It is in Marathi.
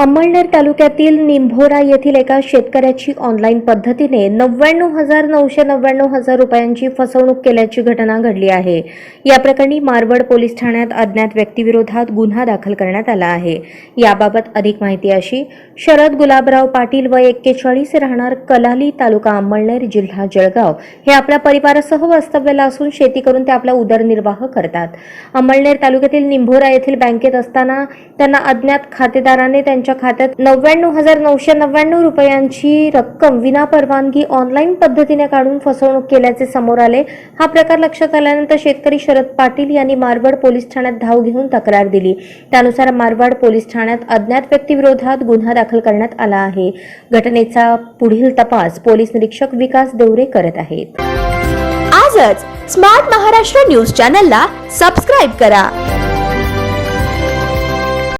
अंमळनेर तालुक्यातील निंभोरा येथील एका शेतकऱ्याची ऑनलाईन पद्धतीने नव्याण्णव हजार नऊशे नव्याण्णव हजार रुपयांची फसवणूक केल्याची घटना घडली आहे. या प्रकरणी मारवड पोलीस ठाण्यात अज्ञात व्यक्तीविरोधात गुन्हा दाखल करण्यात आला आहे. याबाबत अधिक माहिती अशी शरद गुलाबराव पाटील व एक्केचाळीस राहणार कलाली तालुका अंमळनेर जिल्हा जळगाव हे आपल्या परिवारासह वास्तव्याला असून शेती करून ते आपला उदरनिर्वाह करतात. अंमळनेर तालुक्यातील निंभोरा येथील बँकेत असताना त्यांना अज्ञात खातेदाराने त्यांच्या खात्यात नव्याण्णव हजार नऊशे नव्याण्णव रुपयांची रक्कम विना परवानगी ऑनलाईन पद्धतीने काढून फसवणूक केल्याचे समोर आले. हा प्रकार लक्षात आल्यानंतर शेतकरी शरद पाटील यांनी मारवाड पोलीस ठाण्यात धाव घेऊन तक्रार दिली. त्यानुसार मारवाड पोलीस ठाण्यात अज्ञात व्यक्तीविरोधात गुन्हा दाखल करण्यात आला आहे. घटनेचा पुढील तपास पोलीस निरीक्षक विकास देवरे करत आहेत. आजच स्मार्ट महाराष्ट्र न्यूज चॅनलला सबस्क्राईब करा.